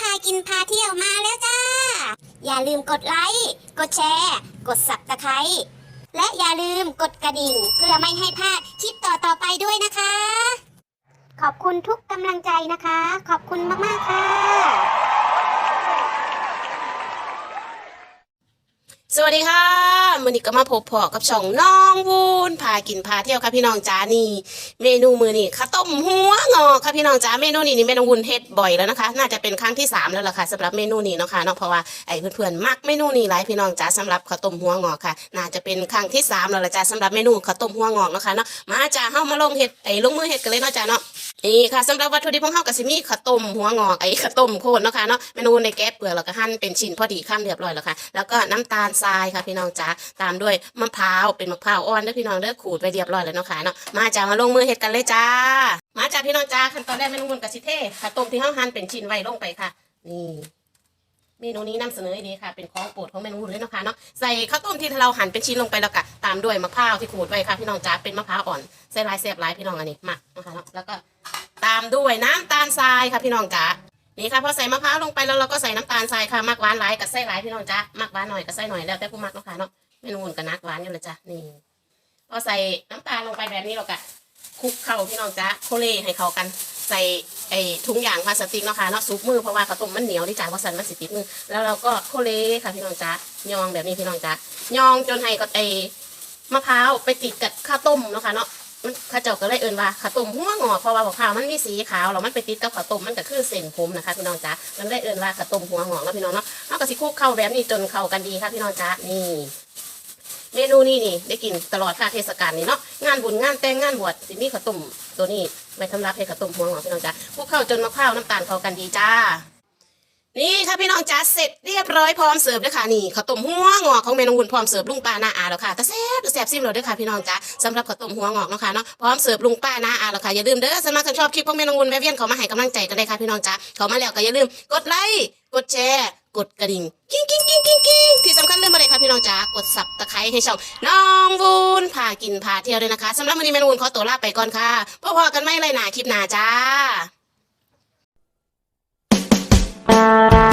พากินพาเที่ยวมาแล้วจ้า อย่าลืมกดไลค์ กดแชร์ กดสับตะไคร้และอย่าลืมกดกระดิ่ง เพื่อไม่ให้พลาดคลิปต่อๆไปด้วยนะคะ ขอบคุณทุกกำลังใจนะคะ ขอบคุณมากๆค่ะ สวัสดีค่ะ มือนี้ก็มาพบพอกับช่องน้องวูนพากินพาเที่ยวค่ะพี่น้องจ้านี่ เมนูมือนี่ข้าวต้มหัวงอค่ะพี่น้องจ้าเมนูนี้นี่แม่น้องวุ้นเฮ็ดบ่อยแล้วนะคะ น่าจะเป็นครั้งที่สามแล้วล่ะค่ะสำหรับเมนูนี้เนาะค่ะเนาะเพราะว่าไอ้เพื่อนๆมักเมนูนี้หลายพี่น้องจ้าสำหรับข้าวต้มหัวงอค่ะ น่าจะเป็นครั้งที่สามแล้วล่ะจ้าสำหรับเมนูข้าวต้มหัวงอเนาะค่ะเนาะมาจ้าเฮามาลงเฮ็ดไอ้ลงมือเฮ็ดกันเลยเนาะจ้าเนาะ นี่ค่ะสำหรับวัตถุดิบของเฮาก็สิมีข้าวต้มหัวงอกไอ้ข้าวต้มโคนเนาะค่ะเนาะเมนูในแก๊บเปลือกแล้วก็หั่นเป็นชิ้นพอดีข้ามเรียบร้อยแล้วค่ะ แล้วก็น้ำตาลทรายค่ะพี่น้องจ๋าตามด้วยมะพร้าวเป็นมะพร้าวอ่อนเด้อพี่น้องเด้อขูดไปเรียบร้อยแล้วเนาะค่ะเนาะมาจ้ามาลงมือเฮ็ดกันเลยจ้า มาจ้าพี่น้องจ้าขั้นตอนแรกเมนูบนกะสิเทข้าวต้มที่เฮาหั่นเป็นชิ้นไว้ลงไปค่ะ นี่เมนูนี้นำเสนอดีค่ะ เป็นของโปรดของเมนูเลยนะคะเนาะใส่ข้าวต้มที่เราหั่นเป็นชิ้นลงไปแล้วก็ตามด้วยมะพร้าวที่ขูดไว้ค่ะพี่น้องจ๋าเป็นมะพร้าวอ่อนใส่ลายแซ่บลายพี่น้องอันนี้มานะคะเนาะแล้วก็ ตามด้วยน้ำตาลทรายค่ะพี่น้องจ๋านี่ค่ะพอใส่มะพร้าวลงไปแล้วเราก็ใส่น้ำตาลทรายค่ะมักหวานหลายกับไส้หลายพี่น้องจ๋ามักหวานหน่อยกับไส้หน่อยแล้วแต่ผู้มักเนาะค่ะเนาะเมนูอื่นก็นักหวานอยู่เลยจ้ะนี่พอใส่น้ำตาลลงไปแบบนี้เราก็คลุกเข้าพี่น้องจ๋าโคเลให้เข้ากันใส่ไอ้ถุงยางพลาสติกเนาะค่ะเนาะซุปมือเพราะว่าข้าวต้มมันเหนียวที่จ้าว่าสันมันสิติดมือแล้วเราก็โคเลค่ะพี่น้องจ๋ายองแบบนี้พี่น้องจ๋ายองจนให้กับไอ้มะพร้าวไปติดกับข้าวต้มเนาะค่ะเนาะ มันข้าเจ้าก็เลยเอินว่าข้าวต้มหัวงอกเพราะว่ามะพร้าวมันมีสีขาวแล้วมันไปติดกับข้าวต้มมันก็คือเส้นผมนะคะพี่น้องจ๊ะมันได้เอินว่าข้าวต้มหัวงอกแล้วพี่น้องเนาะเอากระสิคุกเข้าแบบนี้จนเข้ากันดีค่ะพี่น้องจ๊ะนี่เมนูนี้นี่ได้กินตลอดค่ะเทศกาลนี่เนาะงานบุญงานแต่งงานบวชสิมีข้าวต้มตัวนี้ไว้ทำรับให้ข้าวต้มหัวงอกพี่น้องจ๊ะคุกเข้าจนมะพร้าวน้ำตาลเข้ากันดีจ้า นี่ค่ะพี่น้องจ๋าเสร็จเรียบร้อยพร้อมเสิร์ฟแล้วค่ะนี่ข้าวต้มหัวงอกของเมนูหุ่นพร้อมเสิร์ฟลุงป้าหน้าอาแล้วค่ะแต่แซ่บแซ่บซิมเลยด้อค่ะพี่น้องจ๋าสำหรับข้าวต้มหัวงอกเนาะค่ะเนาะพร้อมเสิร์ฟลุงป้าหน้าอาแล้วค่ะอย่าลืมเด้อสมัครชอบคลิปของเมนูหุ่นแวะเวียนเขามาให้กำลังใจกันได้ค่ะพี่น้องจ๋าเขามาแล้วก็อย่าลืมกดไลค์กดแชร์กดกระดิ่งกิ้งกิ้งกิ้งกิ้งกิ้งที่สำคัญลืมอะไรค่ะพี่น้องจ๋ากดสับตะไคร้ให้ช่องน้องวูนพากินพาเที่ยวด้วยนะคะสำหรับวันนี้เมนูหุ่นขอตัวลาไปก่อนค่ะพบกันไม่ไรหนาคลิปหน้าจ้า Música